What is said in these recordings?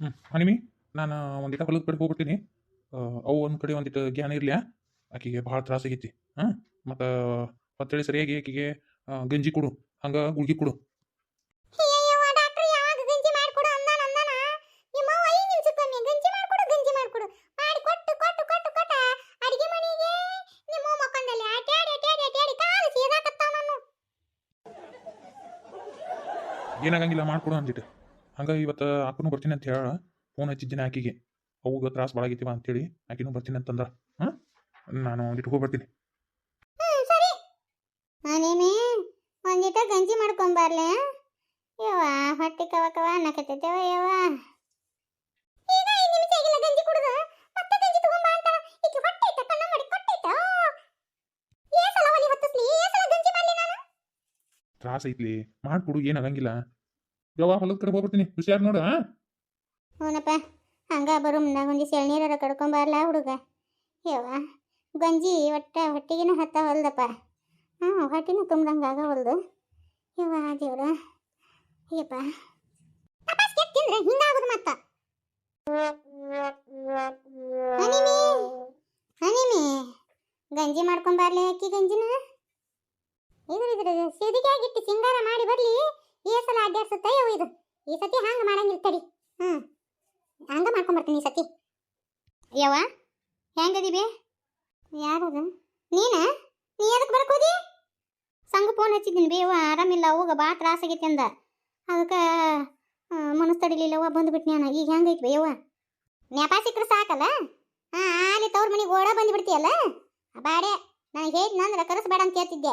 ಹ್ಞೂ ಹನಿಮಿ? ನಾನು ಒಂದಿಟ ಹೊಲದ ಕಡೆ ಹೋಗ್ಬಿಡ್ತೀನಿ. ಆ, ಅವು ಒಂದು ಕಡೆ ಒಂದಿಟ್ಟು ಜ್ಞಾನ ಇರಲಿ ಆಕಿಗೆ ಭಾಳ ತ್ರಾಸ ಆಗೈತಿ ಹಾಂ ಮತ್ತು ಮತ್ತೇಳಿ ಸರಿಯಾಗಿ ಆಕಿಗೆ ಗಂಜಿ ಕೊಡು ಹಂಗೆ ಗುಳ್ಗಿ ಕೊಡು. ಅಯ್ಯವ್ವ ಡಾಕ್ಟ್ರು ಯಾವಾಗ ಗಂಜಿ ಮಾಡ್ಕೊಡು ಅಂದಾನ ಅಂದಾನ? ನಿಮ್ಮವ್ವ ಐದು ನಿಮಿಷಕ್ಕೊಮ್ಮೆ ಗಂಜಿ ಮಾಡ್ಕೊಡು ಗಂಜಿ ಮಾಡ್ಕೊಡು. ಮಾಡಿ ಕೊಟ್ಟು ಕೊಟ್ಟು ಕೊಟ್ಟು ಕೊಟ್ಟ ಅಡಿಗೆ ಮನೆಗೆ ನಿಮ್ಮ ಮಕ್ಕಂದಲ್ಲಿ ಅಟ್ಯಾಡಿ ಅಟ್ಯಾಡಿ ಅಟ್ಯಾಡಿ ಕಾಲು ಸೀದಾಕತ್ತಾವ ನಾನು. ಏನಾಗಂಗಿಲ್ಲ ಮಾಡ್ಕೊಡು ಅಂದಿಟ್ಟು ಹಂಗೆ ಇವತ್ತು ಆಕನು ಬರ್ತೀನಿ ಅಂತ ಹೇಳ. ಫೋನ್ ಹಚ್ಚಿದ್ದೀನಿ ಆಕಿಗೆ. ಅವಾಗ ತ್ರಾಸ ಭಾಳ ಆಗೈತಿವ ಅಂತೇಳಿ ಆಕಿನೂ ಬರ್ತೀನಿ ಅಂತಂದ. ಹಾಂ ನಾನು ಒಂದಿಟ್ಟು ಸರಿ. ನಾನೇನೆ ಒಂದಿಟ ಗಂಜಿ ಮಾಡ್ಕೊಂಬರ್ಲೆ ಯವ್ವ ಹೊಟ್ಟೆ ಕವ ಕವ ಅನ್ನಕತ್ತೈತೆವ ಯವ್ವ. ಈಗ ಐದು ನಿಮಿಷ ಆಗಿಲ್ಲ ಗಂಜಿ ಕುಡ್ದು. ಮತ್ತೆ ಗಂಜಿ ತಗೊಂಬ ಅಂತ ಈಕಿ ಹೊಟ್ಟೆ ಐತ ಕಣ್ಣ ಮಾಡಿ ಕೊಟ್ಟೈತ ಏ ಸಲ ಒಲಿ ಹೊತ್ತಿಸ್ಲಿ. ಏ ಸಲ ಗಂಜಿ ಮಾಡ್ಲಿ ನಾನು. ತ್ರಾಸ ಐತ್ಲಿ. ಮಾಡ್ಕೊಡು ಏನಾಗಂಗಿಲ್ಲ ಯಾವ ಹೊಲದ ಕಡೆ ಹೋಗ್ಬಿಡ್ತೀನಿ. ಹುಷಾರು ನೋಡು ಹಾ ಹ್ಞೂನಪ್ಪ. ಹಂಗ ಬರು, ಮುಂದಾಗ ಒಂದಿವ್ಸ ಎಳ್ನೀರಾರ ಕಡ್ಕೊಂಬಾರ್ಲ ಹುಡುಗ? ಯವ್ವ, ಗಂಜಿ ಒಟ್ಟ ಹೊಟ್ಟೆಗಿನ ಹತ್ತ ಹೊಲ್ದಪ್ಪ. ಹ್ಞೂ, ಹೊಟ್ಟಿನ ತುಂಬ್ದಂಗೆ ಆಗವಲ್ದು ಯವ್ವ, ದೇವ್ರ. ಅಯ್ಯಪ್ಪ. ತಿಂದ್ರೆ ಹಿಂಗಾಗುದು ಮತ್ತ. ಹನಿಮಿ ಹನಿಮಿ. ಗಂಜಿ ಮಾಡ್ಕೊಂಬರ್ಲಿ ಅಕ್ಕಿ ಗಂಜಿನ. ಇದ್ರ ಇದ್ರ ಸಿದಿಗೆ ಆಗಿಟ್ಟು ಸಿಂಗಾರ ಮಾಡಿ ಬರ್ಲಿ. ಈ ಸಲ ಅಡ್ಡಾಡ್ಸುತ್ತ ಯವ್ವ ಇದು? ಈ ಸತಿ ಹಂಗ ಮಾಡಂಗಿಲ್ಲ ತಡಿ ಹ್ಞೂ ಹಂಗೆ ಮಾಡ್ಕೊಂಬರ್ತೀನಿ ಈ ಸತಿ. ಯವ್ವ ಹೆಂಗದಿವಿ ಯಾರದು? ನೀನ? ನೀ ಅದಕ್ಕೆ ಬರ್ಕೋದಿ ಸಂಘ ಫೋನ್ ಹಚ್ಚಿದ್ದೀನಿ ಬೇವ ಆರಾಮಿಲ್ಲ, ಹೋಗ ಭಾಳ ತ್ರಾಸ ಆಗೈತಿ ಅಂದ. ಅದಕ್ಕೆ ಮನಸ್ಸು ತಡಿಲಿಲ್ಲವ ಬಂದ್ಬಿಟ್ನಿ ನಾನು ಈಗ ಹೆಂಗೈತಿ ಬೇವ ನೆಪ ಸಿಕ್ಕರೆ ಸಾಕಲ್ಲ ಹಾಂ ಅಲ್ಲಿ ತವ್ರ ಮನೆಗೆ ಓಡ ಬಂದ್ಬಿಡ್ತೀಯಲ್ಲ? ಬಾಡೆ ನಾನು ಹೇಳಿದ್ನಂದ್ರೆ ಕರೆಸ್ಬೇಡ ಅಂತ ಕೇಳ್ತಿದ್ದೆ.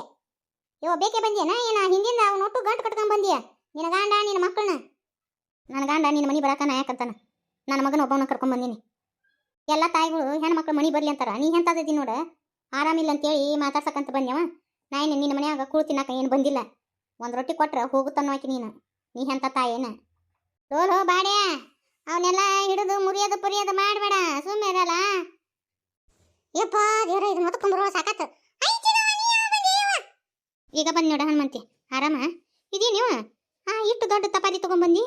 ಯವ್ವ ಬೇಕೇ ಬಂದ್ಯನ ಏನ ಹಿಂದಿಂದ ಅವ್ನು ಒಟ್ಟು ಗಂಟು ಕಟ್ಕೊಂಡ್ ಬಂದಿಯ? ನಿನ್ನ ಗಾಂಡ, ನಿನ್ನ ಮಕ್ಕಳನ್ನ ನನ್ನ ಗಾಂಡ, ನಿನ್ನ ಮನೆ ಬರಾಕ ನಾ ಯಾಕಂತಾನ ನನ್ನ ಮಗನ ಒಬ್ಬವನ್ನ ಕರ್ಕೊಂಡ್ ಬಂದೀನಿ. ಎಲ್ಲ ತಾಯಿಗಳು ಹೆಣ್ಮಕ್ಳು ಮನಿ ಬರ್ಲಿ ಅಂತಾರ. ನೀ ಎಂತದದಿ ನೋಡ? ಆರಾಮಿಲ್ಲ ಅಂತೇಳಿ ಹೇಳಿ ಬಂದ್ಯವ? ನಾ ಏನು ನಿನ್ನ ಮನ್ಯಾಗ ಕೂಳ್ ತಿನ್ನಾಕ ಏನು ಬಂದಿಲ್ಲ. ಒಂದು ರೊಟ್ಟಿ ಕೊಟ್ರೆ ಹೋಗುತ್ತನ್ನೋ ಆಕಿ ನೀನು. ನೀ ಎಂತ ತಾಯೇನ ತೋರೋ ಬಾಡ್ಯಾ! ಅವನ್ನೆಲ್ಲ ಹಿಡಿದು ಮುರಿಯೋದು, ಪುರಿಯೋದು ಮಾಡಬೇಡ. ಸುಮ್ಮನೆ ಇರಲ್ಲ ಯಪ್ಪ ದೇವ್ರ ಇದು ಮೊತ್ತಕೊಂಬರುವ ಸಾಕಾತು. ಈಗ ಬಂದ್ ನೋಡ ಹನುಮಂತಿ. ಆರಾಮ? ಇದೀ ನೀವು ಹಾ ಇಷ್ಟು ದೊಡ್ಡ ತಪಾದಿ ತಗೊಂಡ್ಬಂದಿ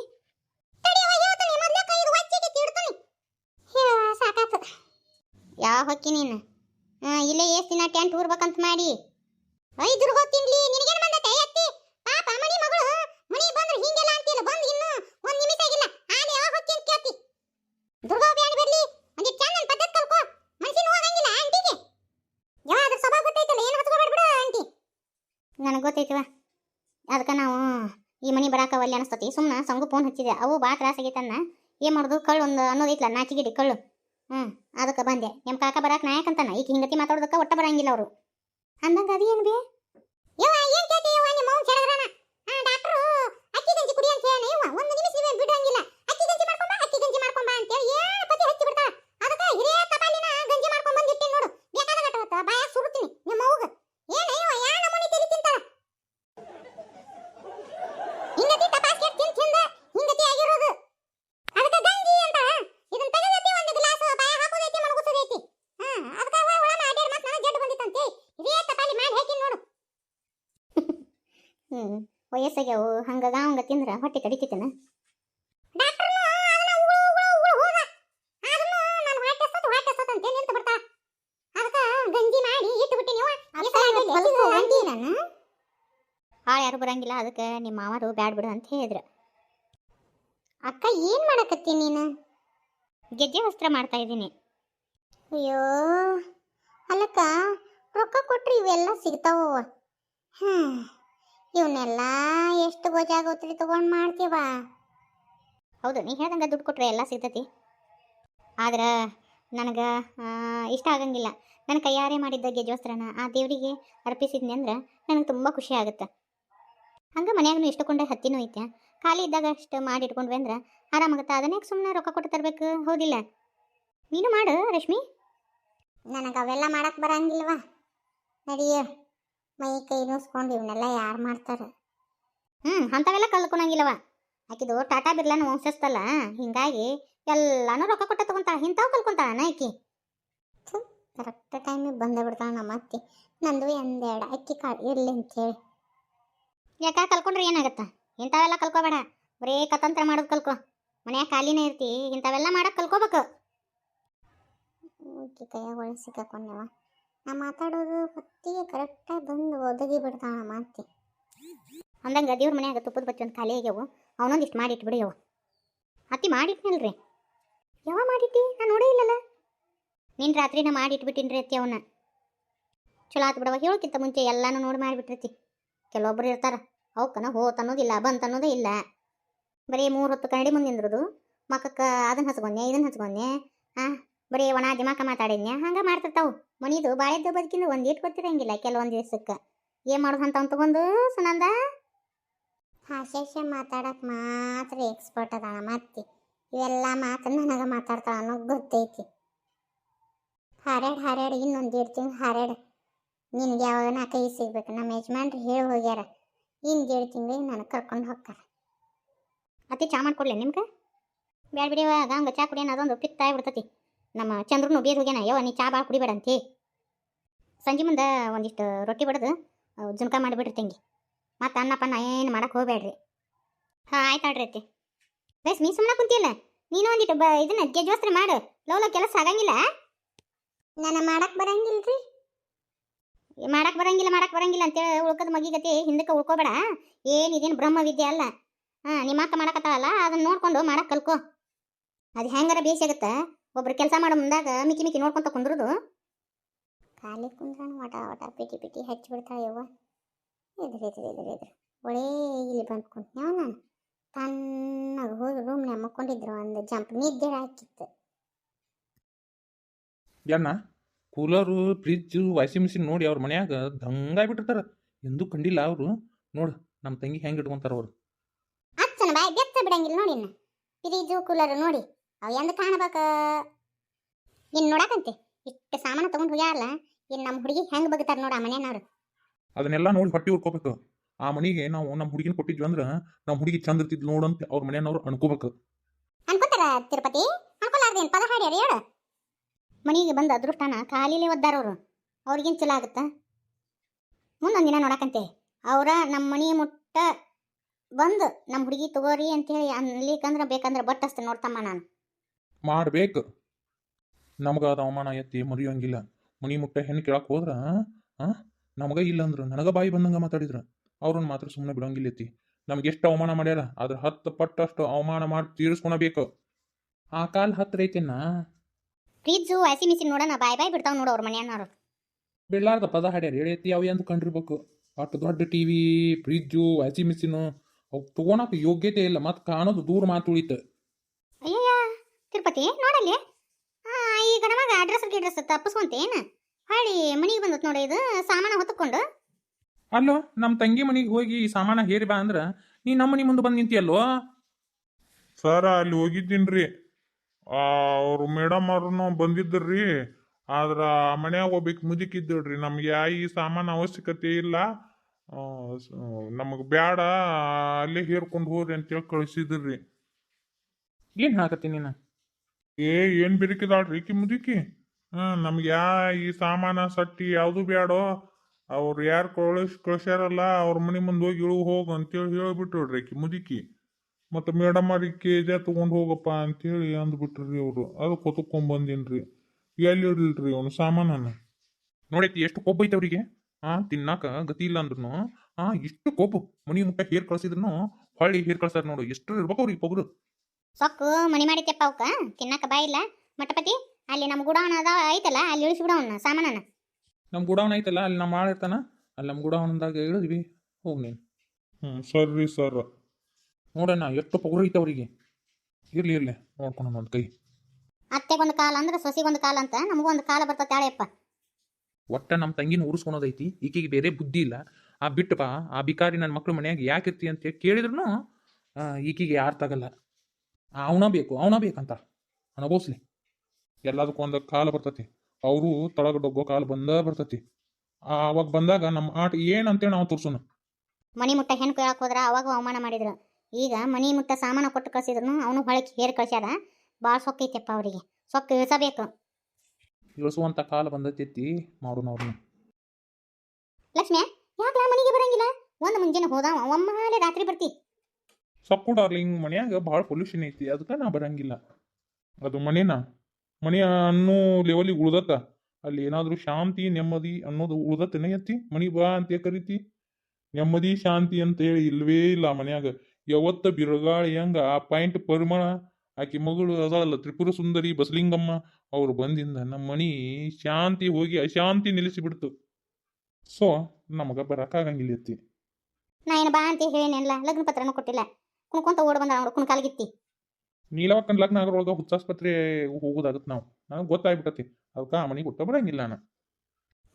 ಸಾಕಾತು. ಯಾವ ಹೊಕ್ಕಿ ನೀನು? ಇಲ್ಲೇ ಎಷ್ಟು ದಿನ ಟೆಂಟ್ ಊರ್ಬೇಕಂತ ಮಾಡಿ. ಐದು ತಿನ್ಲಿ ನಿನಗೇನು ಬಂದತೆ ಎತ್ತಿ ಪಾಪ ಮನಿ ಮಗಳು ಮನಿ ಬಂದ್ರೆ ಹಿಂಗೆಲ್ಲ ಅಂತಿಲ್ಲ ಬಂದ್ ಇನ್ನು ಒಂದ್ ನಿಮಿಷ ಆಗಿಲ್ಲ ಆಲೆ ಯಾವ ಹೊಕ್ಕಿ ಅಂತ ಕೇಳ್ತಿ ದುರ್ಗಾ ಬ್ಯಾಂಡ್ ಬರ್ಲಿ ಒಂದಿ ಚಂದನ್ ಪದ್ಧತಿ ಕಲ್ಕೋ ಮನ್ಸಿನ ಹೋಗಂಗಿಲ್ಲ ಆಂಟಿಗೆ ಯಾವ್ದು ಸ್ವಭಾವ ಗೊತ್ತೈತಲ್ಲ ಏನು ಹಚ್ಕೋಬೇಡ ಬಿಡು ಆಂಟಿ ನನಗೆ ಗೊತ್ತೈತವ ಅದಕ್ಕೆ ನಾವು ಈ ಮನಿ ಬರಾಕ ಒಲ್ಲೆ ಅನಿಸ್ತತಿ ಸುಮ್ಮನೆ ಸಂಗು ಫೋನ್ ಹಚ್ಚಿದೆ. ಅವು ಭಾಳ ತ್ರಾಸ ಆಗೈತನ್ನ. ಏನು ಮಾಡೋದು? ಕಳ್ಳು ಒಂದು ಅನ್ನೋದೈತ್ಲ ನಾಚಿಗಿಡಿ ಕಳ್ಳು. ಹ್ಞೂ ಅದಕ್ಕೆ ಬಂದೆ. ನಿಮ್ಮ ಕಾಕ ಬರಾಕ ನಾಯಕಂತಾನ ಈಗ ಹಿಂಗತಿ ಮಾತಾಡೋದಕ್ಕೆ ಒಟ್ಟ ಬರಂಗಿಲ್ಲ ಅವರು. ಅಂದಂಗ ಅದೇನು ಬೇ? ಯವ್ವ, ಏನ್ ಕೇಳ್ತಿ ಯವ್ವ, ನಿಮ್ಮ ಡಾಕ್ಟ್ರು ಅಕ್ಕಿ ಗಂಜಿ ಕುಡಿ ಅಂತ ಹೇಳಿ ಒಂದು ನಿಮಿಷ ಬಿಡಂಗಿಲ್ಲ ಅಕ್ಕಿ ಗಂಜಿ ಮಾಡ್ಕೊಂಬ ಅಕ್ಕಿ ಗಂಜಿ ಮಾಡ್ಕೊಂಬ ಅಂತ ಹೇಳಿ ಏನು ಪತಿ ಹಚ್ಚಿ ಬಿಡ್ತಾಳ ಅದಕ್ಕೆ ಹಿರಿಯ ತಪಾಲಿನ ಗಂಜಿ ಮಾಡ್ಕೊಂಡ್ ಬಂದಿಟ್ಟಿನಿ ನೋಡು ಬೇಕಾದ ಗಟ್ಟ ಬಾಯಾಗ ಸುರುತ್ತೀನಿ ನಿಮ್ಮ ಅವ್ಗ ಏನ ಯವ್ವ ಯಾ ನಮೂನಿ ತಲಿ ತಿಂತಾಳ ಹಿಂಗತಿ ತಪಾಸ್ ಕೆಟ್ ತಿಂದ್ ತಿಂದ ಹಿಂಗತಿ ಆಗಿರೋದು ಅದಕ್ಕೆ ಗಂಜಿ ಅಂತ ಇದನ್ನ ತೆಗೆದೈತಿ ಒಂದು ಗ್ಲಾಸ್ ಬಾಯ ಹಾಕೋದೈತಿ ಮಣಗುಸೋದೈತಿ ಹಾ ಅದಕ್ಕೆ ಅವ ಒಳ ಮಾಡ್ಯಾರ ಮತ್ತೆ ನನಗೆ ಜಡ್ ಬಂದಿತ್ತಂತೆ ಇದೇ ತಪಾಲಿ ಮಾಡಿ ಹಾಕಿ ನೋಡು ಹ್ಮ್ ವಯಸ್ಸಾಗ್ಯಾವು ಹಂಗ ಹಂಗ ತಿಂದ್ರ ಹೊಟ್ಟೆ ಕಡಿತೈತನ ಡಾಕ್ಟರ್ನು ಅದನ್ನ ಉಗುಳು ಉಗುಳು ಉಗುಳು ಹೋದ ಆದ್ರೂ ನಾನು ಹೊಟ್ಟೆ ಸತ್ತು ಹೊಟ್ಟೆ ಸತ್ತು ಅಂತ ನಿಂತು ಬರ್ತಾಳ ಅದಕ್ಕೆ ಗಂಜಿ ಮಾಡಿ ಇಟ್ಟು ಬಿಟ್ಟಿನಿ ಹೊಟ್ಟೆ ನಾನು ಹಾಳು ಯಾರು ಬರಂಗಿಲ್ಲ ಅದಕ್ಕೆ ನಿಮ್ಮ ಮಾವರು ಬ್ಯಾಡ್ ಬಿಡು ಅಂತ ಹೇಳಿದ್ರು. ಅಕ್ಕ ಏನು ಮಾಡಕತ್ತಿ ನೀನು? ಗೆಜ್ಜೆ ವಸ್ತ್ರ ಮಾಡ್ತಾ ಇದ್ದೀನಿ. ಅಯ್ಯೋ ಅಲ್ಲಕ್ಕ ರೊಕ್ಕ ಕೊಟ್ರಿ ಇವೆಲ್ಲ ಸಿಗ್ತಾವ ಹ್ಮ್. ಇವನ್ನೆಲ್ಲ ಎಷ್ಟು ಗೊಜಾಗೋತ್ರಿ ತಗೊಂಡು ಮಾಡ್ತೀವ ಹೌದು ನೀ ಹೇಳ್ದಂಗೆ ದುಡ್ಡು ಕೊಟ್ಟರೆ ಎಲ್ಲ ಸಿಗ್ತತಿ. ಆದ್ರೆ ನನಗೆ ಇಷ್ಟ ಆಗಂಗಿಲ್ಲ. ನನ್ನ ಕೈಯಾರೆ ಮಾಡಿದ್ದ ಗೆಜೋಸ್ತ್ರನ ಆ ದೇವರಿಗೆ ಅರ್ಪಿಸಿದ್ನಿ ಅಂದ್ರೆ ನನಗೆ ತುಂಬ ಖುಷಿ ಆಗುತ್ತೆ. ಹಂಗೆ ಮನೆಯಾಗೂ ಇಷ್ಟಕೊಂಡೆ ಹತ್ತಿನೂ ಐತೆ ಖಾಲಿ ಇದ್ದಾಗ ಅಷ್ಟು ಮಾಡಿ ಇಟ್ಕೊಂಡ್ವಿ ಅಂದ್ರೆ ಆರಾಮಾಗುತ್ತೆ ಅದನ್ನೇ ಸುಮ್ಮನೆ ರೊಕ್ಕ ಕೊಟ್ಟು ತರಬೇಕು? ಹೌದಿಲ್ಲ. ನೀನು ಮಾಡು ರಶ್ಮಿ. ನನಗೆ ಅವೆಲ್ಲ ಮಾಡಕ್ಕೆ ಬರಂಗಿಲ್ವಾ? ನಡಿಯ. ಮೈ ಕೈ ನೋಸ್ಕೊಂಡು ಇವನ್ನೆಲ್ಲ ಯಾರು ಮಾಡ್ತಾರೆ? ಹ್ಞೂ ಅಂಥವೆಲ್ಲ ಕಲ್ಕೊಳಂಗಿಲ್ಲವ ಆಕಿದು ಟಾಟಾ ಬಿರ್ಲಾನ ವಂಶಸ್ಥಲ್ಲ ಹಿಂಗಾಗಿ ಎಲ್ಲಾನು ರೊಕ್ಕ ಕೊಟ್ಟ ತಗೊಂತಾಳ ಇಂಥವು ಕಲ್ಕೊಂತಾಳ ಆಕಿ? ಕರೆಕ್ಟ್ ಟೈಮಿಗೆ ಬಂದೇ ಬಿಡ್ತಾಳ ನಮ್ಮ ಅತ್ತಿ. ನಂದು ಎಂದೆರಡ ಅಕ್ಕಿ ಕಾಳು ಇರಲಿ ಅಂತೇಳಿ. ಯಾಕ ಕಲ್ಕೊಂಡ್ರೆ ಏನಾಗತ್ತ? ಇಂಥವೆಲ್ಲ ಕಲ್ಕೋಬೇಡ. ಬರೀ ಕತಂತ್ರ ಮಾಡೋದು ಕಲ್ಕೊ. ಮನ್ಯಾಗ ಖಾಲಿನೇ ಇರ್ತಿ ಇಂಥವೆಲ್ಲ ಮಾಡಕ್ಕೆ ಕಲ್ಕೋಬೇಕು. ಓಕೆ ಕೈಯಾಗ ಒಳಗೆ ಸಿಕ್ಕಾಕೊಂಡವ ನಾ ಮಾತಾಡೋದು ಹೊತ್ತಿಗೆ ಕರೆಕ್ಟಾಗಿ ಬಂದು ಒದಗಿ ಬಿಡ್ತಾಳ ಮಾತಿ ಅಂದಂಗೆ ದೇವ್ರ ಮನ್ಯಾಗ ತುಪ್ಪದ ಬಚ್ಚಿ ಒಂದು ಖಾಲಿ ಆಗ್ಯಾವು ಅವನೊಂದಿಷ್ಟು ಮಾಡಿ ಇಟ್ಬಿಡಿಯವ ಅತ್ತಿ ಮಾಡಿಟ್ನಲ್ರಿ. ಯಾವ ಮಾಡಿಟ್ಟಿ? ನಾನು ನೋಡೇ ಇಲ್ಲಲ್ಲ. ನಿನ್ನ ರಾತ್ರಿನ ಮಾಡಿ ಇಟ್ಬಿಟ್ಟಿನ್ರಿ ಅತ್ತಿ ಅವನ್ನ ಚಲೋ ಆತು ಬಿಡವ ಹೇಳೋಕ್ಕಿಂತ ಮುಂಚೆ ಎಲ್ಲಾನು ನೋಡಿ ಮಾಡಿಬಿಟ್ಟಿರ್ತಿ ಕೆಲವೊಬ್ರು ಇರ್ತಾರ ಅವಕ್ಕನ ಹೋತ್ ಅನ್ನೋದಿಲ್ಲ ಬಂತ ಅನ್ನೋದೇ ಇಲ್ಲ. ಬರೀ ಮೂರು ಹೊತ್ತು ಕನ್ನಡಿ ಮುಂದೆ ನಿಂದ್ರದು, ಮಕ್ಕಕ್ಕೆ ಅದನ್ನು ಹಚ್ಕೊಂಡೆ ಇದನ್ನು ಹಚ್ಕೊಂಡೆ ಆ? ಬರೀ ಒಣ ದಿಮಾಕ ಮಾತಾಡಿದ್ನ್ಯ? ಹಂಗೆ ಮಾಡ್ತಿರ್ತಾವು. ಮನಿದು ಬಾಳೆದ್ದು ಬದುಕಿಂದ ಒಂದೀಟ್ ಗೊತ್ತಿರಂಗಿಲ್ಲ ಕೆಲವೊಂದು ದಿವ್ಸಕ್ಕೆ. ಏನು ಮಾಡೋದು ಅಂತ ತಗೊಂಡು ಸುನಂದ? ಹಾಸ್ಯ ಮಾತಾಡಕ್ ಮಾತ್ರ ಎಕ್ಸ್ಪರ್ಟ್ ಅದಾಳ ಮತ್ತೆ. ಇವೆಲ್ಲ ಮಾತನ್ನ ನನಗೆ ಮಾತಾಡ್ತಾಳ ಅನ್ನೋ ಗೊತ್ತೈತಿ. ಹಾರ್ಯಾಡ್ ಹಾರ್ಯಾಡ್ ಇನ್ನೊಂದು ಎರಡು ತಿಂಗಳು ಹಾರ್ಯಾಡ್ ನಿನಗೆ ಯಾವಾಗ ನಾ ಕೈ ಸಿಗ್ಬೇಕು ನಮ್ಮ ಯಜಮಾನ್ರು ಹೇಳಿ ಹೋಗ್ಯಾರ. ಇನ್ನು ಎರಡು ತಿಂಗಳಿಗೆ ನನಗೆ ಕರ್ಕೊಂಡು ಹೋಗ್ತಾರೆ. ಅತಿ ಚಾ ಮಾಡ್ಕೊಡ್ಲೆ ನಿಮ್ಗೆ? ಬ್ಯಾಡ ಬಿಡಿ ಹಂಗೆ ಚಾ ಕುಡಿಯೋಣ ಅದೊಂದು ಪಿತ್ತ ಆಗ್ಬಿಡ್ತತಿ ನಮ್ಮ ಚಂದ್ರನು ಬೇದ್ ಹೋಗ್ಯಾನ. ಯಾವ ನೀ ಚಾ ಭಾಳ ಕುಡಿಬೇಡ ಅಂತಿ ಸಂಜೆ ಮುಂದೆ ಒಂದಿಷ್ಟು ರೊಟ್ಟಿ ಬಡದು ಜುಮ್ಕ ಮಾಡಿಬಿಡ್ರಿ ತಂಗಿ ಮತ್ತು ಅನ್ನ ಪನ್ನ ಏನು ಮಾಡಕ್ಕೆ ಹೋಗಬೇಡ್ರಿ ಹಾಂ ಆಯ್ತು ಆಡ್ರಿ ಅತ್ತಿ. ಬೇಸ್ ನೀ ಸುಮ್ಮನೆ ಕುಂತಿಯಲ್ಲ? ನೀನು ಒಂದಿಟ್ಟು ಬ ಇದನ್ನ ಗೆಜ್ವಸ್ತ್ರ ಮಾಡು. ಲವ್ ಕೆಲಸ ಆಗಂಗಿಲ್ಲ? ನಾನು ಮಾಡಕ್ಕೆ ಬರಂಗಿಲ್ರಿ. ಮಾಡಕ್ಕೆ ಬರಂಗಿಲ್ಲ ಮಾಡಕ್ಕೆ ಬರಂಗಿಲ್ಲ ಅಂತೇಳಿ ಉಳ್ಕದ ಮಗಿಗತಿ ಹಿಂದಕ್ಕೆ ಉಳ್ಕೋಬೇಡ. ಏನು ಇದೇನು ಬ್ರಹ್ಮ ವಿದ್ಯೆ ಅಲ್ಲ. ಹಾಂ ನಿಮ್ಮ ಅಕ್ಕ ಮಾಡಕತ್ತಾಳಲ್ಲ ಅದನ್ನ ನೋಡ್ಕೊಂಡು ಮಾಡಕ್ಕೆ ಕಲ್ಕೋ. ಅದು ಹೆಂಗಾರ ಬೇಸಾಗತ್ತ ಒಬ್ರು ಕೆಲಸ ಮಾಡೋ ಮುಂದಾಗ ಮಿಕ್ಕಿ ಮಿಕ್ಕಿ ನೋಡ್ಕೊಂತ ಕುಂದ್ರದು. ಖಾಲಿ ಕುಂದ್ರಣ ವಟ ವಟ ಪಿಟಿ ಪಿಟಿ ಹಚ್ಚಿ ಬಿಡ್ತಾಳೆ ಯವ್ವ. ಎದುರು ಎದುರು ಎದುರು ಇದ್ರಿ ಒಳೇ ಇಲ್ಲಿ ಬಂದು ಕುಂತ್ನ್ಯಾವ ನಾನು? ತನ್ನಾಗ ಹೋಗಿ ರೂಮ್ನ್ಯಾಗ ಮಕ್ಕೊಂಡಿದ್ರು ಒಂದು ಜಂಪ್ ನಿದ್ದೆ ಹಾಕಿತ್ತು. ಯಣ್ಣ ಕೂಲರು ಫ್ರಿಜ್ಜು ವಾಷಿಂಗ್ ಮಿಷಿನ್ ನೋಡಿ ಅವ್ರ ಮನ್ಯಾಗ ದಂಗಾಗ್ಬಿಟ್ಟಿರ್ತಾರ ಎಂದೂ ಕಂಡಿಲ್ಲ ಅವರು. ನೋಡು ನಮ್ಮ ತಂಗಿ ಹೆಂಗೆ ಇಟ್ಕೊಂತಾರ ಅವರು. ಅಚ್ಚನ ಬಾಯ್ ಬೆತ್ತ ಬಿಡಂಗಿಲ್ಲ ನೋಡಿ ಫ್ರಿಜ್ ಕೂಲರ್ ನೋಡಿ. ಅವು ಎಂದು ಕಾಣಬೇಕು? ಇನ್ನು ನೋಡಕಂತೆ. ಇಷ್ಟು ಸಾಮಾನು ತಗೊಂಡು ಹೋಗ್ಯಾರಲ್ಲ ಇನ್ನು ನಮ್ಮ ಹುಡುಗಿ ಹೆಂಗೆ ಬಗ್ತಾರ ನೋಡ ಆ ಮನೆಯವ್ರು. ಅದನ್ನೆಲ್ಲ ನೋಡಿ ಹೊಟ್ಟಿ ಉಳ್ಕೋಬೇಕು ಆ ಮನೆಗೆ ನಾವು ನಮ್ಮ ಹುಡುಗಿನ ಕೊಟ್ಟಿದ್ವಿ ಅಂದ್ರೆ ನಮ್ಮ ಹುಡುಗಿ ಚಂದ ಇರ್ತಿದ್ಲು ನೋಡಂತ ಅವ್ರ ಮನೆಯವ್ರು ಅನ್ಕೋಬೇಕು. ಅನ್ಕೋತಾರ ತಿರುಪತಿ? ಅನ್ಕೊಲಾರ್ದೇನು ಪದ ಹಾಡ್ಯಾರ ಹೇಳು. ಮನೆಗೆ ಬಂದ ಅದೃಷ್ಟನ ಖಾಲಿಲೇ ಒದ್ದಾರವ್ರು ಅವ್ರಿಗೇನು ಚಲೋ ಆಗುತ್ತಾ? ಮುಂದೊಂದು ದಿನ ನೋಡಕಂತೆ. ಅವರ ನಮ್ಮ ಮನೆ ಮುಟ್ಟ ಬಂದು ನಮ್ಮ ಹುಡುಗಿ ತಗೋರಿ ಅಂತ ಹೇಳಿ ಅನ್ಲಿಕ್ಕಂದ್ರೆ ಬೇಕಂದ್ರೆ ಬಟ್ ಬಟ್ಟಸ್ತ ನೋಡ್ತಮ್ಮ ನಾನು. ಮಾಡ್ಬೇಕು. ನಮ್ಗೆ ಅದು ಅವಮಾನ ಎತ್ತಿ ಮುರಿಯೋಂಗಿಲ್ಲ. ಮುನಿ ಮುಟ್ಟ ಹೆಣ್ಣು ಕೇಳಕ್ಕೆ ಹೋದ್ರ ಹಾಂ ನಮಗ ಇಲ್ಲ ನನಗೆ ನನಗ ಬಾಯಿ ಬಂದಂಗ ಮಾತಾಡಿದ್ರು. ಅವ್ರನ್ನ ಮಾತ್ರ ಸುಮ್ಮನೆ ಬಿಡೋಂಗಿಲ್ಲ ಎತ್ತಿ. ನಮ್ಗೆ ಎಷ್ಟು ಅವಮಾನ ಮಾಡ್ಯಾರ? ಅದ್ರ ಹತ್ತು ಪಟ್ಟಷ್ಟು ಅವಮಾನ ಮಾಡಿ ತೀರಿಸ್ಕೊಳಬೇಕು ಆ ಕಾಲ್ ಹತ್ರ ಐತೆನ್ನ? ಹಸಿ ನೋಡೋಣ. ಬಾಯ್ ಬಾಯ್ ಬಿಡ್ತಾವ ನೋಡು ಅವ್ರ ಅವರು ಬೆಳ್ಳಾರ್ದ ಪದ ಹಾಡ್ಯಾರ. ಹೇಳೈತಿ ಅವು ಎಂದು ಕಂಡಿರ್ಬೇಕು. ಅಷ್ಟು ದೊಡ್ಡ T V fridge washing machine ಅವು ತೊಗೊಳಕ್ಕೆ ಯೋಗ್ಯತೆ ಇಲ್ಲ. ಮತ್ತು ಕಾಣೋದು ದೂರ ಮಾತು ಉಳಿತು. ತಿರುಪತಿ? ನೋಡಲ್ಲಿ. ಆ ಈಗ ನಮಗೆ ಅಡ್ರೆಸ್ ಗಿಡ್ರೆಸ್ ತಪ್ಪಿಸ್ಕೊಂತೇನ ಹೊಳ್ಳಿ ಮನಿಗೆ ಬಂದತ್ ನೋಡಿ ಇದು ಸಾಮಾನ ಹೊತ್ತುಕೊಂಡು ಅಲ್ಲೋ ನಮ್ಮ ತಂಗಿ ಮನಿಗೆ ಹೋಗಿ ಈ ಸಾಮಾನ ಹೇರಿ ಬಾ ಅಂದ್ರೆ ನೀ ನಮ್ಮ ಮನೆ ಮುಂದೆ ಬಂದು ನಿಂತಿಯಲ್ಲೋ? ಸರ ಅಲ್ಲಿ ಹೋಗಿದ್ದೀನ್ರಿ. ಅವ್ರು ಮೇಡಮ್ ಅವ್ರನ್ನು ಬಂದಿದ್ದರ್ರಿ ಆದ್ರ ಮನ್ಯಾಗ ಹೋಗ್ಬೇಕು ಮುದುಕಿದ್ದಳ್ರಿ. ನಮ್ಗೆ ಯಾ ಈ ಸಾಮಾನು ಅವಶ್ಯಕತೆ ಇಲ್ಲ. ನಮಗೆ ಬ್ಯಾಡ ಅಲ್ಲೇ ಹೇರ್ಕೊಂಡು ಹೋಗ್ರಿ ಅಂತೇಳಿ ಕಳಿಸಿದ್ರಿ. ಏನು ಹಾಕತ್ತೀನಿ ನೀನು? ಏ ಏನ್ ಬಿರಿಕಿದಾಳ್ರಿ? ಈಕಿ ಮುದುಕಿ? ಹಾ ನಮ್ಗೆ ಯಾ ಈ ಸಾಮಾನ ಸಟ್ಟಿ ಯಾವುದು ಬ್ಯಾಡೋ. ಅವ್ರು ಯಾರು ಕಳಿಸ್ ಕಳ್ಸ್ಯಾರಲ್ಲ ಅವ್ರ ಮನೆ ಮುಂದೆ ಹೋಗಿ ಇಳು ಹೋಗು ಅಂತೇಳಿ ಹೇಳ್ಬಿಟ್ರಿ ಆಕಿ ಮುದುಕಿ. ಮತ್ತು ಮೇಡಮ್ ಅವ್ರಿಗೆ ಕೇಜ ಜೆ ತೊಗೊಂಡು ಹೋಗಪ್ಪ ಅಂತೇಳಿ ಅಂದ್ಬಿಟ್ರಿ ಅವರು. ಅದು ಕೊತ್ಕೊಂಡ್ ಬಂದಿನ್ರಿ. ಎಲ್ಲಿ ಇರ್ಲಿಲ್ರಿ ಅವನು ಸಾಮಾನನ? ನೋಡೈತಿ ಎಷ್ಟು ಕೊಬ್ಬ ಐತೆ ಅವ್ರಿಗೆ? ಹಾ? ತಿನ್ನಾಕ ಗತಿ ಇಲ್ಲ ಅಂದ್ರೂ ಹಾ ಇಷ್ಟು ಕೊಬ್ಬು. ಮನಿ ಮುಟ್ಟ ಹೇರ್ ಕಳ್ಸಿದ್ರು ಹೊಳ್ಳಿ ಹೇರ್ ಕಳ್ಸಾರ ನೋಡು. ಎಷ್ಟು ಇರ್ಬೇಕು ಅವ್ರಿಗೆ ಪೊಗರು. ಸೊಕ್ಕು ಮನಿ ತೆಪ್ಪ ಅವಕ್ಕ. ತಿನ್ನಕ ಬಾಯಿಲ್ಲ ಮಠಪತಿ ಅಲ್ಲಿ ನಮ್ಮ ಗುಡಾವಣ ಅದ ಐತಲ್ಲ ಅಲ್ಲಿ ಇಳಿಸಿ ಬಿಡವನ್ನ ಸಾಮಾನನ ನಮ್ಮ ಗುಡಾವನ್ ಐತಲ್ಲ ಅಲ್ಲಿ ನಮ್ಮ ಆಳ ಇರ್ತಾನ ಅಲ್ಲಿ ನಮ್ಮ ಗುಡಾವನದಾಗ ಇಳಿದ್ವಿ ಹೋಗ್ ನೀನು. ಹ್ಞೂ ಸರಿ ಸರ್. ನೋಡೋಣ ಎಷ್ಟು ಪಗುರ ಐತೆ ಅವರಿಗೆ. ಇರ್ಲಿ ಇರ್ಲಿ ನೋಡ್ಕೊಂಡು ಒಂದು ಕೈ. ಅತ್ತೆಗೊಂದು ಕಾಲ ಅಂದ್ರೆ ಸೊಸಿಗೊಂದು ಕಾಲ ಅಂತ ನಮಗೊಂದು ಕಾಲ ಬರ್ತದೆ ತಾಳೆಯಪ್ಪ. ಒಟ್ಟ ನಮ್ಮ ತಂಗಿನ ಉರಿಸ್ಕೊಳೋದೈತಿ ಈಕೆಗೆ ಬೇರೆ ಬುದ್ಧಿ ಇಲ್ಲ. ಆ ಬಿಟ್ಟಪ್ಪ ಆ ಬಿಕಾರಿ ನನ್ನ ಮಕ್ಳು ಮನೆಯಾಗ ಯಾಕೆ ಇರ್ತಿ ಅಂತ ಕೇಳಿದ್ರು ಈಕೆಗೆ ಯಾರು ತಗಲ್ಲ ಅವನ ಬೇಕು ಅವನ ಬೇಕಂತ. ಅನುಭವಿಸ್ಲಿ ಎಲ್ಲದಕ್ಕೂ ಒಂದು ಕಾಲ ಬರ್ತತಿ. ಅವರು ತೊಳಗ ಡೊಗ್ಗೋ ಕಾಲ ಬಂದ ಬರ್ತತಿ. ಅವಾಗ ಬಂದಾಗ ನಮ್ಮ ಆಟ ಏನಂತೇಳಿ ನಾವು ತೋರ್ಸೋಣ ಮನಿ ಮುಟ್ಟ ಹೆಣ್ಣು ಕೇಳಕ್ ಹೋದ್ರ ಅವಾಗ ಅವಮಾನ ಮಾಡಿದ್ರು. ಈಗ ಮನಿ ಮುಟ್ಟ ಸಾಮಾನ ಕೊಟ್ಟು ಕಳ್ಸಿದ್ರು ಅವನು ಹೊಳಕ್ಕೆ ಹೇರ್ ಕಳ್ಸ್ಯಾರ. ಭಾಳ ಸೊಕ್ಕೈತೆಪ್ಪ ಅವರಿಗೆ. ಸೊಕ್ಕ ಇಳಿಸಬೇಕು. ಇಳಿಸುವಂತ ಕಾಲ ಬಂದೈತಿ ಮಾಡೋಣ ಅವ್ರನ್ನ ಲಕ್ಷ್ಮ್ಯ ಯಾಕೆ ಮನೆಗೆ ಬರಂಗಿಲ್ಲ? ಒಂದು ಮುಂಜಾನೆ ಹೋದ ಒಮ್ಮಾಲೆ ರಾತ್ರಿ ಬರ್ತಿ. ಸಪ್ಪು ಡಾರ್ಲಿಂಗ್ ಮನ್ಯಾಗ ಭಾಳ ಪೊಲ್ಯೂಷನ್ ಐತಿ. ಅದಕ್ಕೆ ನಾ ಬರಂಗಿಲ್ಲ. ಅದು ಮನೇನ ಮನೆ ಅನ್ನೋ ಲೆವೆಲಿಗೆ ಉಳ್ದತ್ತ. ಅಲ್ಲಿ ಏನಾದರೂ ಶಾಂತಿ, ನೆಮ್ಮದಿ ಅನ್ನೋದು ಉಳ್ದತ್ತೇನೆ ಎತ್ತಿ ಮನಿ ಬಾ ಅಂತ ಕರಿತಿ. ನೆಮ್ಮದಿ, ಶಾಂತಿ ಅಂತ ಹೇಳಿ ಇಲ್ವೇ ಇಲ್ಲ ಮನ್ಯಾಗ. ಯಾವತ್ತ ಬಿರುಗಾಳಿ ಹೆಂಗ ಆ ಪಾಯಿಂಟ್ ಪರಿಮಳ, ಆಕೆ ಮಗಳು ಅದಲ್ಲ ತ್ರಿಪುರ ಸುಂದರಿ ಬಸಲಿಂಗಮ್ಮ, ಅವ್ರು ಬಂದಿಂದ ನಮ್ಮ ಮನಿ ಶಾಂತಿ ಹೋಗಿ ಅಶಾಂತಿ ನಿಲ್ಲಿಸಿಬಿಡ್ತು. ಸೊ ನಮಗ ಬರಕ್ಕಾಗಂಗಿಲ್ಲ ಎತ್ತಿ ನಾ ಏನು ಬಾ ಅಂತ ಹೇಳಿನಲ್ಲ. ಲಗ್ನ ಪತ್ರನೂ ಕೊಟ್ಟಿಲ್ಲ. ಕುಣ್ಕೊಂತ ಓಡ್ ಬಂದ ಅವ್ರು ಕುಣ್ಕಾಲ್ಗಿತ್ತಿ ನೀಲವಕ್ಕನ್ ಲಗ್ನ ನಾಗರೊಳಗ ಹುಚ್ಚಾಸ್ಪತ್ರೆ ಹೋಗೋದಾಗತ್ ನಾವು. ನನಗೆ ಗೊತ್ತಾಗ್ಬಿಟ್ಟತಿ ಅದಕ್ಕ ಆ ಮನೆಗೆ ಹುಟ್ಟ ಬರಂಗಿಲ್ಲ ನಾನು.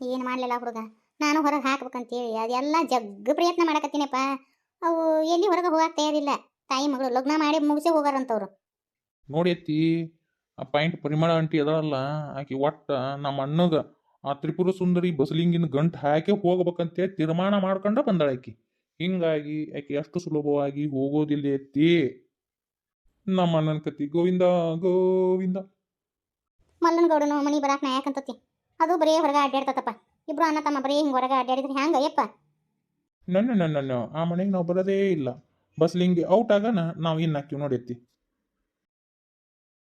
ಏನು ಮಾಡ್ಲಿಲ್ಲ ಹುಡುಗ? ನಾನು ಹೊರಗೆ ಹಾಕ್ಬೇಕಂತೇಳಿ ಅದೆಲ್ಲ ಜಗ್ಗ ಪ್ರಯತ್ನ ಮಾಡಕತ್ತೀನಪ್ಪ. ಅವು ಎಲ್ಲಿ ಹೊರಗೆ ಹೋಗಕ್ಕೆ ತಯಾರಿಲ್ಲ. ತಾಯಿ ಮಗಳು ಲಗ್ನ ಮಾಡಿ ಮುಗಿಸಿ ಹೋಗಾರಂತವ್ರು. ನೋಡಿ ಅತ್ತಿ ಆ ಪಾಯಿಂಟ್ ಪರಿಮಳ ಅಂಟಿ ಅದಲ್ಲ ಆಕಿ ಒಟ್ಟ ನಮ್ಮ ಅಣ್ಣಗ ಆ ತ್ರಿಪುರ ಸುಂದರಿ ಬಸಲಿಂಗಿನ ಗಂಟು ಹಾಕಿ ಹೋಗ್ಬೇಕಂತೇಳಿ ತೀರ್ಮಾನ ಮಾಡ್ಕೊಂಡ ಬಂದಾಳ ಆಕಿ. ಹಿಂಗಾಗಿ ಆಕೆ ಅಷ್ಟು ಸುಲಭವಾಗಿ ಹೋಗೋದಿಲ್ಲ ಎತ್ತಿ? ನಮ್ಮ ಅಣ್ಣನ ಕತಿ ಗೋವಿಂದ ಗೋವಿಂದ. ಮಲ್ಲನ ಗೌಡನು ಮನಿ ಬರಾಕ್ ನಾ ಯಾಕಂತತಿ ಅದು ಬರೀ ಹೊರಗೆ ಅಡ್ಡಾಡ್ತತಪ್ಪ ಇಬ್ರು ಅಣ್ಣ ತಮ್ಮ ಬರೀ ಹಿಂಗೆ ಹೊರಗೆ ಅಡ್ಡಾಡಿದ್ರೆ ಹ್ಯಾಂಗ ಯಪ್ಪ ನನ್ನ ನನ್ನ ಆ ಮನೆಗೆ ನಾವು ಬರೋದೇ ಇಲ್ಲ. ಬಸ್ಲಿಂಗ್ ಔಟ್ ಆಗೋಣ ನಾವು ಇನ್ನು ಹಾಕ್ತೀವಿ ನೋಡಿ ಎತ್ತಿ.